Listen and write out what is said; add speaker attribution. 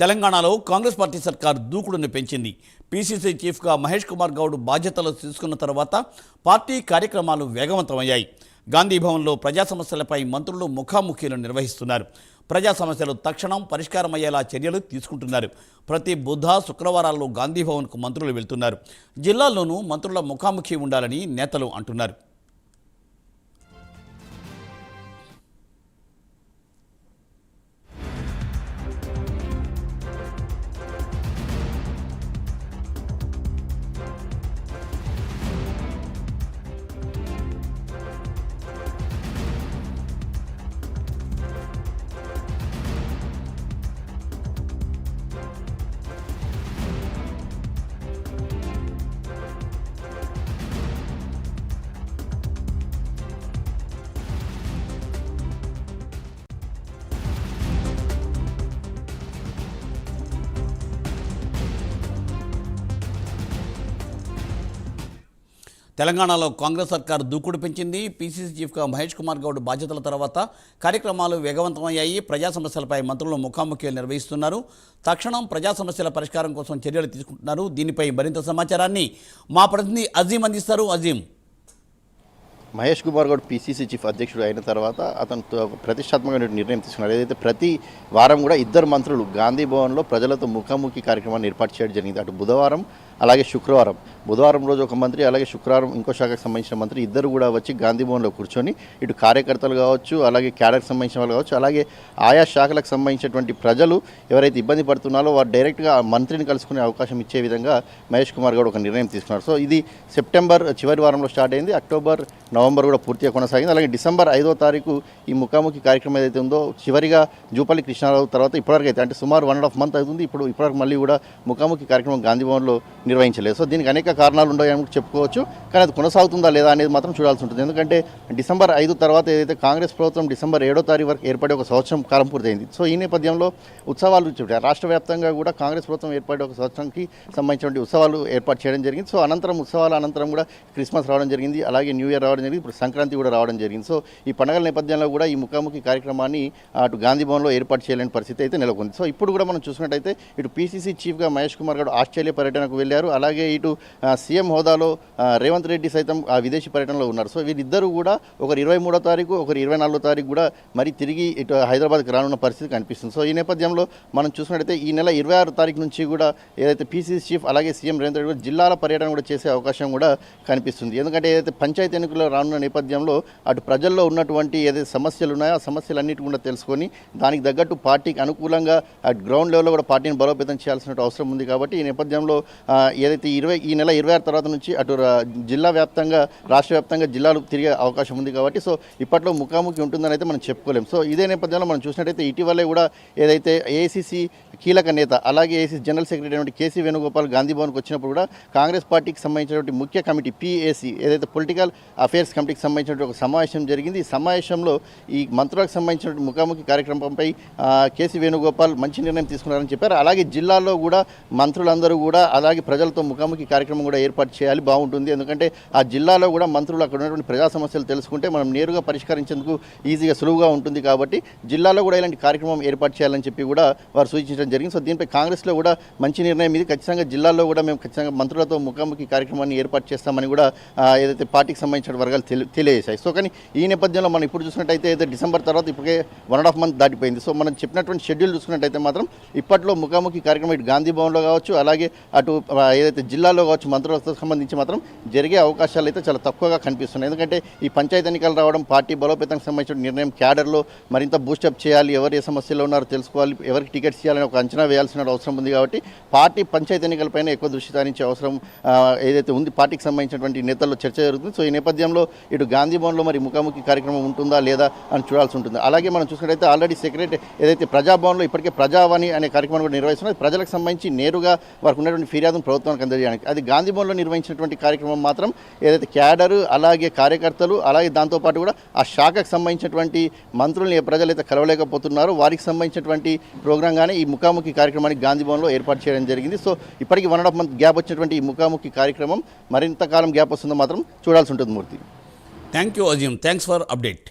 Speaker 1: తెలంగాణలో కాంగ్రెస్ పార్టీ సర్కార్ దూకుడును పెంచింది. పీసీసీ చీఫ్గా మహేష్ కుమార్ గౌడ్ బాధ్యతలు తీసుకున్న తర్వాత పార్టీ కార్యక్రమాలు వేగవంతమయ్యాయి. గాంధీ భవన్లో ప్రజా సమస్యలపై మంత్రులు ముఖాముఖీలు నిర్వహిస్తున్నారు. ప్రజా సమస్యలు తక్షణం పరిష్కారమయ్యేలా చర్యలు తీసుకుంటున్నారు. ప్రతి బుధ శుక్రవారాల్లో గాంధీ భవన్కు మంత్రులు వెళ్తున్నారు. జిల్లాల్లోనూ మంత్రుల ముఖాముఖి ఉండాలని నేతలు అంటున్నారు. తెలంగాణలో కాంగ్రెస్ సర్కార్ దూకుడు పెంచింది. పీసీసీ చీఫ్గా మహేష్ కుమార్ గౌడ్ బాధ్యతల తర్వాత కార్యక్రమాలు వేగవంతమయ్యాయి. ప్రజా సమస్యలపై మంత్రులు ముఖాముఖిలు నిర్వహిస్తున్నారు. తక్షణం ప్రజా సమస్యల పరిష్కారం కోసం చర్యలు తీసుకుంటున్నారు. దీనిపై మరింత సమాచారాన్ని మా ప్రతినిధి అజీం అందిస్తారు. అజీం
Speaker 2: మహేష్ కుమార్ గౌడ్ పీసీసీ చీఫ్ అధ్యక్షుడు అయిన తర్వాత అతను ప్రతిష్టాత్మకమైన నిర్ణయం తీసుకున్నారు ఏదైతే ప్రతి వారం కూడా ఇద్దరు మంత్రులు గాంధీ భవన్లో ప్రజలతో ముఖాముఖి కార్యక్రమాన్ని ఏర్పాటు చేయడం జరిగింది. అటు బుధవారం అలాగే శుక్రవారం. బుధవారం రోజు ఒక మంత్రి అలాగే శుక్రవారం ఇంకో శాఖకు సంబంధించిన మంత్రి ఇద్దరు కూడా వచ్చి గాంధీ భవన్లో కూర్చొని ఇటు కార్యకర్తలు కావచ్చు అలాగే క్యాడర్కి సంబంధించిన వాళ్ళు కావచ్చు అలాగే ఆయా శాఖలకు సంబంధించినటువంటి ప్రజలు ఎవరైతే ఇబ్బంది పడుతున్నారో వారు డైరెక్ట్గా మంత్రిని కలుసుకునే అవకాశం ఇచ్చే విధంగా మహేష్ కుమార్ గౌడ్ ఒక నిర్ణయం తీసుకున్నారు. సో ఇది సెప్టెంబర్ చివరి వారంలో స్టార్ట్ అయింది. అక్టోబర్ నవంబర్ కూడా పూర్తిగా కొనసాగింది. అలాగే డిసెంబర్ ఐదో తారీఖు ఈ ముఖాముఖి కార్యక్రమం ఏదైతే ఉందో చివరిగా జూపల్లి కృష్ణారావు తర్వాత ఇప్పటివరకు అయితే అంటే సుమారు వన్ అండ్ హాఫ్ మంత్ అవుతుంది. ఇప్పుడు ఇప్పటివరకు మళ్ళీ కూడా ముఖాముఖి కార్యక్రమం గాంధీ భవన్లో నిర్వహించలేదు. సో దీనికి అనేక కారణాలు ఉన్నాయని చెప్పుకోవచ్చు. కానీ అది కొనసాగుతుందా లేదా అనేది మాత్రం చూడాల్సి ఉంటుంది. ఎందుకంటే డిసెంబర్ ఐదు తర్వాత ఏదైతే కాంగ్రెస్ ప్రభుత్వం డిసెంబర్ ఏడో తారీఖు వరకు ఏర్పడే ఒక సంవత్సరం కాలం పూర్తయింది. సో ఈ నేపథ్యంలో ఉత్సవాలు రాష్ట్ర వ్యాప్తంగా కూడా కాంగ్రెస్ ప్రభుత్వం ఏర్పడే ఒక సంవత్సరంకి సంబంధించినటువంటి ఉత్సవాలు ఏర్పాటు చేయడం జరిగింది. సో అనంతరం ఉత్సవాల అనంతరం కూడా క్రిస్మస్ రావడం జరిగింది. అలాగే న్యూ ఇయర్ రావడం జరిగింది. ఇప్పుడు సంక్రాంతి కూడా రావడం జరిగింది. సో ఈ పండుగల నేపథ్యంలో కూడా ఈ ముఖాముఖి కార్యక్రమాన్ని అటు గాంధీ భవన్లో ఏర్పాటు చేయలేని పరిస్థితి అయితే నెలకొంది. సో ఇప్పుడు కూడా మనం చూసినట్టయితే ఇటు పీసీసీ చీఫ్గా మహేష్ కుమార్ గారు ఆస్ట్రేలియా పర్యటనకు వెళ్ళారు. అలాగే ఇటు సీఎం హోదాలో రేవంత్ రెడ్డి సైతం ఆ విదేశీ పర్యటనలో ఉన్నారు. సో వీరిద్దరూ కూడా ఒకరు ఇరవై మూడో తారీఖు ఒకరు ఇరవై నాలుగో తారీఖు కూడా మరి తిరిగి ఇటు హైదరాబాద్కి రానున్న పరిస్థితి కనిపిస్తుంది. సో ఈ నేపథ్యంలో మనం చూసినట్టయితే ఈ నెల ఇరవై ఆరు తారీఖు నుంచి కూడా ఏదైతే పీసీసీ చీఫ్ అలాగే సీఎం రేవంత్ రెడ్డి కూడా జిల్లాల పర్యటన కూడా చేసే అవకాశం కూడా కనిపిస్తుంది. ఎందుకంటే ఏదైతే పంచాయతీ ఎన్నికల్లో రానున్న నేపథ్యంలో అటు ప్రజల్లో ఉన్నటువంటి ఏదైతే సమస్యలు ఉన్నాయో ఆ సమస్యలన్నిటి కూడా తెలుసుకొని దానికి తగ్గట్టు పార్టీకి అనుకూలంగా అటు గ్రౌండ్ లెవెల్లో కూడా పార్టీని బలోపేతం చేయాల్సిన అవసరం ఉంది కాబట్టి ఈ నేపథ్యంలో ఏదైతే ఇరవై ఈ నెల ఇరవై ఆరు తర్వాత నుంచి అటు జిల్లా వ్యాప్తంగా రాష్ట్ర వ్యాప్తంగా జిల్లాలు తిరిగే అవకాశం ఉంది కాబట్టి సో ఇప్పట్లో ముఖాముఖి ఉంటుందని అయితే మనం చెప్పుకోలేం. సో ఇదే నేపథ్యంలో మనం చూసినట్టయితే ఇటీవలే కూడా ఏదైతే ఏఐసిసి కీలక నేత అలాగే ఏసీ జనరల్ సెక్రటరీ అయినటువంటి కేసీ వేణుగోపాల్ గాంధీ భవన్కి వచ్చినప్పుడు కూడా కాంగ్రెస్ పార్టీకి సంబంధించినటువంటి ముఖ్య కమిటీ పీఏసీ ఏదైతే పొలిటికల్ అఫేర్స్ కమిటీకి సంబంధించినటువంటి ఒక సమావేశం జరిగింది. ఈ సమావేశంలో ఈ మంత్రులకు సంబంధించినటువంటి ముఖాముఖి కార్యక్రమంపై కేసీ వేణుగోపాల్ మంచి నిర్ణయం తీసుకున్నారని చెప్పారు. అలాగే జిల్లాలో కూడా మంత్రులందరూ కూడా అలాగే ప్రజలతో ముఖాముఖి కార్యక్రమం కూడా ఏర్పాటు చేయాలి బాగుంటుంది. ఎందుకంటే ఆ జిల్లాలో కూడా మంత్రులు అక్కడ ఉన్నటువంటి ప్రజా సమస్యలు తెలుసుకుంటే మనం నేరుగా పరిష్కరించేందుకు ఈజీగా సులువుగా ఉంటుంది కాబట్టి జిల్లాలో కూడా ఇలాంటి కార్యక్రమం ఏర్పాటు చేయాలని చెప్పి కూడా వారు సూచించడం జరిగింది. సో దీనిపై కాంగ్రెస్లో కూడా మంచి నిర్ణయం ఇది. ఖచ్చితంగా జిల్లాలో కూడా మేము ఖచ్చితంగా మంత్రులతో ముఖాముఖి కార్యక్రమాన్ని ఏర్పాటు చేస్తామని కూడా ఏదైతే పార్టీకి సంబంధించిన వర్గాలు తెలియజేశాయి. సో కానీ ఈ నేపథ్యంలో మనం ఇప్పుడు చూసినట్టయితే అయితే డిసెంబర్ తర్వాత ఇప్పటికే వన్ అండ్ హాఫ్ మంత్ దాటిపోయింది. సో మనం చెప్పినటువంటి షెడ్యూల్ చూసుకున్నట్టయితే మాత్రం ఇప్పట్లో ముఖాముఖి కార్యక్రమం ఇటు గాంధీ భవన్లో కావచ్చు అలాగే అటు ఏదైతే జిల్లాలో కావచ్చు మంత్రులతో సంబంధించి మాత్రం జరిగే అవకాశాలు అయితే చాలా తక్కువగా కనిపిస్తున్నాయి. ఎందుకంటే ఈ పంచాయతీ ఎన్నికలు రావడం పార్టీ బలోపేతానికి సంబంధించిన నిర్ణయం క్యాడర్లో మరింత బూస్టప్ చేయాలి ఎవరు ఏ సమస్యలో ఉన్నారో తెలుసుకోవాలి ఎవరికి టికెట్స్ ఇవ్వాలని ఒక అంచనా వేయాల్సిన అవసరం ఉంది కాబట్టి పార్టీ పంచాయతీ ఎన్నికలపైన ఎక్కువ దృష్టి సారించే అవసరం ఏదైతే ఉంది పార్టీకి సంబంధించినటువంటి నేతల్లో చర్చ జరుగుతుంది. సో ఈ నేపథ్యంలో ఇటు గాంధీ భవన్లో మరి ముఖాముఖి కార్యక్రమం ఉంటుందా లేదా అని చూడాల్సి ఉంటుంది. అలాగే మనం చూసినట్టయితే ఆల్రెడీ సెక్రటరీ ఏదైతే ప్రజాభవన్లో ఇప్పటికే ప్రజావాణి అనే కార్యక్రమం కూడా నిర్వహిస్తున్నారు. ప్రజలకు సంబంధించి నేరుగా వారికి ఉన్నటువంటి ఫిర్యాదును ప్రభుత్వానికి అందజేయడానికి. అది గాంధీభవన్లో నిర్వహించినటువంటి కార్యక్రమం మాత్రం ఏదైతే క్యాడర్ అలాగే కార్యకర్తలు అలాగే దాంతోపాటు కూడా ఆ శాఖకు సంబంధించినటువంటి మంత్రుల్ని ప్రజలు ప్రజలైతే కలవలేకపోతున్నారో. వారికి సంబంధించినటువంటి ప్రోగ్రాంగానే ఈ ముఖాముఖి కార్యక్రమానికి గాంధీభవన్లో ఏర్పాటు చేయడం జరిగింది. సో ఇప్పటికి one and half month gap వచ్చినటువంటి ఈ ముఖాముఖి కార్యక్రమం మరింత కాలం గ్యాప్ వస్తుందో మాత్రం చూడాల్సి ఉంటుంది Murthy.
Speaker 1: Thank you Azeem thanks for update